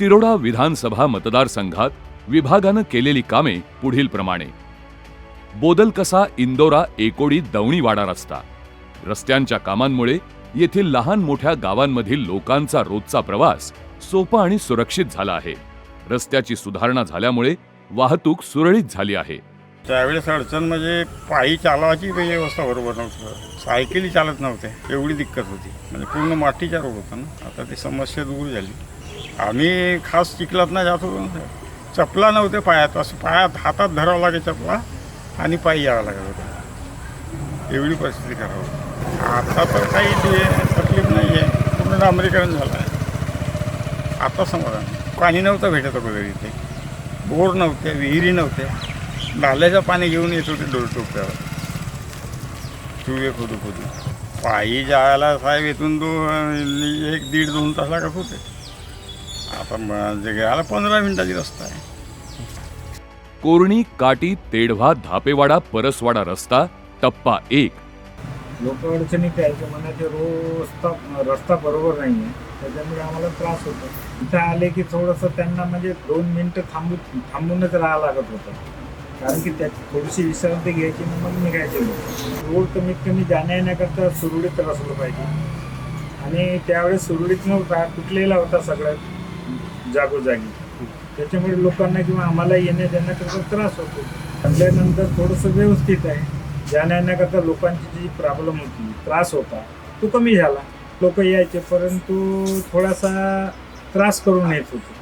तिरोडा विधानसभा मतदारसंघात विभागानं केलेली कामे पुढील प्रमाणे. बोदलकसा इंदोरा एकोडी दवणीवाडा रस्ता. रस्त्यांच्या कामांमुळे येथील लहान मोठ्या गावांमधील लोकांचा रोजचा प्रवास सोपा आणि सुरक्षित झाला आहे. रस्त्याची सुधारणा झाल्यामुळे वाहतूक सुरळीत झाली आहे. त्यावेळेस अडचण म्हणजे पायी चालवायची व्यवस्था बरोबर नव्हतं. सायकली चालत नव्हते. एवढी दिक्कत होती. म्हणजे पूर्ण मातीच्या रोड होता ना. आता ती समस्या दूर झाली. आम्ही खास चिखलात नाही जात होतो. चपला नव्हते पायात. असं पायात हातात धरावं लागे चपला आणि पायी यावं लागत होतं. एवढी परिस्थिती खराब होती. आता तर काही तकलीफ नाही आहे. पूर्ण डांबरीकरण झालं आहे. आता समाधान पाणी नव्हतं भेटत अगोदर इथे. बोर नव्हते विहिरी नव्हते. नाल्याचं पाणी घेऊन येत होते डोल टोपल्यावर चुळे खोदू खोदू पायी जायला साहेब इथून दो एक दीड दोन तास लागत होते. आता म्हणजे गेला पंधरा मिनिटाची रस्ता आहे. कोरणी काटी तेढवा धापेवाडा परसवाडा रस्ता टप्पा एक. लोक अडचणीत यायचे म्हणायचे रस्ता रस्ता बरोबर नाही आहे त्याच्यामुळे आम्हाला त्रास होतो. इथं आले की थोडंसं त्यांना म्हणजे दोन मिनटं थांबू थांबूनच राहावं लागत होतं. कारण की त्याची थोडीशी विश्रांती घ्यायची आणि मग निघायचे लोक. रोड कमीत कमी जाण्या येण्याकरता सुरळीत असलं पाहिजे. आणि त्यावेळेस सुरळीत नव्हता तुटलेला होता सगळ्यात. जागोजागी त्याच्यामुळे लोकांना किंवा आम्हाला येण्या जाण्याकरता त्रास होतो. आणल्यानंतर थोडंसं व्यवस्थित आहे. जाण्या येण्याकरता लोकांची जी प्रॉब्लेम होती त्रास होता तो कमी झाला. लोक यायचे परंतु थोडासा त्रास करून येत होते.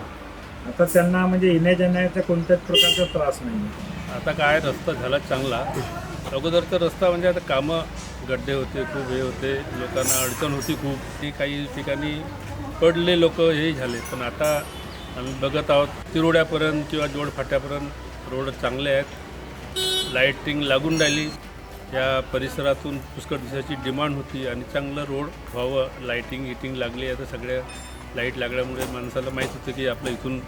आता त्यांना म्हणजे येण्या जाण्याचा कोणत्याच प्रकारचा त्रास नाही. आता काय रस्ता झाला चांगला. अगोदरचा रस्ता म्हणजे आता कामं गड्डे होते खूप हे होते. लोकांना अडचण होती खूप. ती काही ठिकाणी पडले लोक हे झाले. पण आता आम्ही बघत आहोत तिरोड्यापर्यंत किंवा जोडफाट्यापर्यंत रोड चांगले आहेत. लाईटिंग लागून राहिली. या परिसरातून पुष्कळ दिवसाची डिमांड होती आणि चांगलं रोड व्हावं लाईटिंग हिटिंग लागली. आता सगळ्या लाइट लागल्यामुळे माणसाला माहीत होतं की आपलं इथून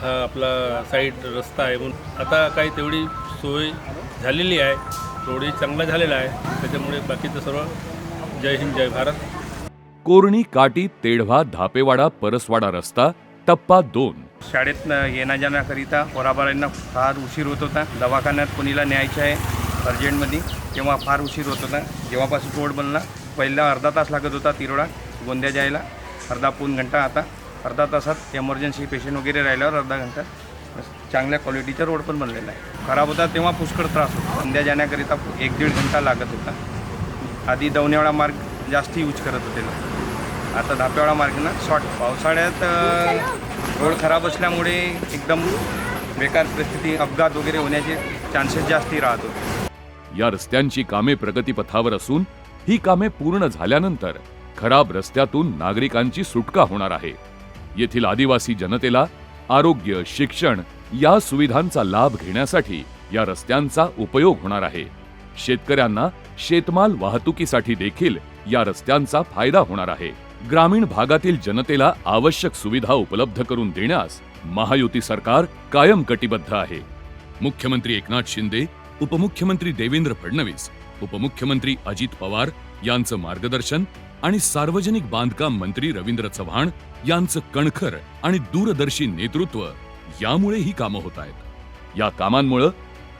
हा आपला साईड रस्ता आहे म्हणून. आता काही तेवढी सोय झालेली आहे. रोडही चांगला झालेला आहे. त्याच्यामुळे बाकीचं सर्व जय हिंद जय भारत. कोरणी काटी तेढवा धापेवाडा परसवाडा रस्ता टप्पा दोन. शाळेत येण्या जाण्याकरिता पोराबारांना फार उशीर होत होता. दवाखान्यात कोणीला न्यायचं आहे अर्जंटमध्ये तेव्हा फार उशीर होत होता. जेव्हापासून रोड बनला पहिला अर्धा तास लागत होता तिरोडा गोंद्या जायला. अर्धा पाऊण घंटा आता अर्धा तासात एमर्जन्सी पेशंट वगैरे राहिल्यावर अर्धा घंटा. चांगल्या क्वालिटीचा रोड पण बनलेला आहे. खराब होता तेव्हा पुष्कळ त्रास होता. गोंद्या जाण्याकरिता एक दीड घंटा लागत होता. आधी दवनेवाडा मार्ग जास्त यूज करत होते लोक. आता धापेवाडा मार्ग ना शॉर्ट पावसाळ्यात रोड खराब असल्यामुळे एकदम बेकार परिस्थिती अपघात वगैरे होण्याचे चान्सेस जास्ती राहतो. या रस्त्यांची कामे प्रगतीपथावर असून ही कामे पूर्ण झाल्यानंतर खराब रस्त्यातून नागरिकांची सुटका होणार आहे. येथील आदिवासी जनतेला आरोग्य शिक्षण या सुविधांचा लाभ घेण्यासाठी या रस्त्यांचा उपयोग होणार आहे. शेतकऱ्यांना शेतमाल वाहतुकीसाठी देखील या रस्त्यांचा फायदा होणार आहे. ग्रामीण भागातील जनतेला आवश्यक सुविधा उपलब्ध करून देण्यास महायुती सरकार कायम कटिबद्ध आहे. मुख्यमंत्री एकनाथ शिंदे उपमुख्यमंत्री देवेंद्र फडणवीस उपमुख्यमंत्री अजित पवार यांचं मार्गदर्शन आणि सार्वजनिक बांधकाम मंत्री रवींद्र चव्हाण यांचं कणखर आणि दूरदर्शी नेतृत्व यामुळे ही कामं होत आहेत. या कामांमुळे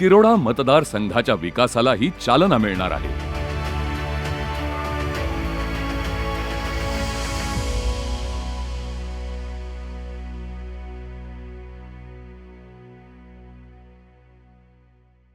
तिरोडा मतदारसंघाच्या विकासालाही चालना मिळणार आहे.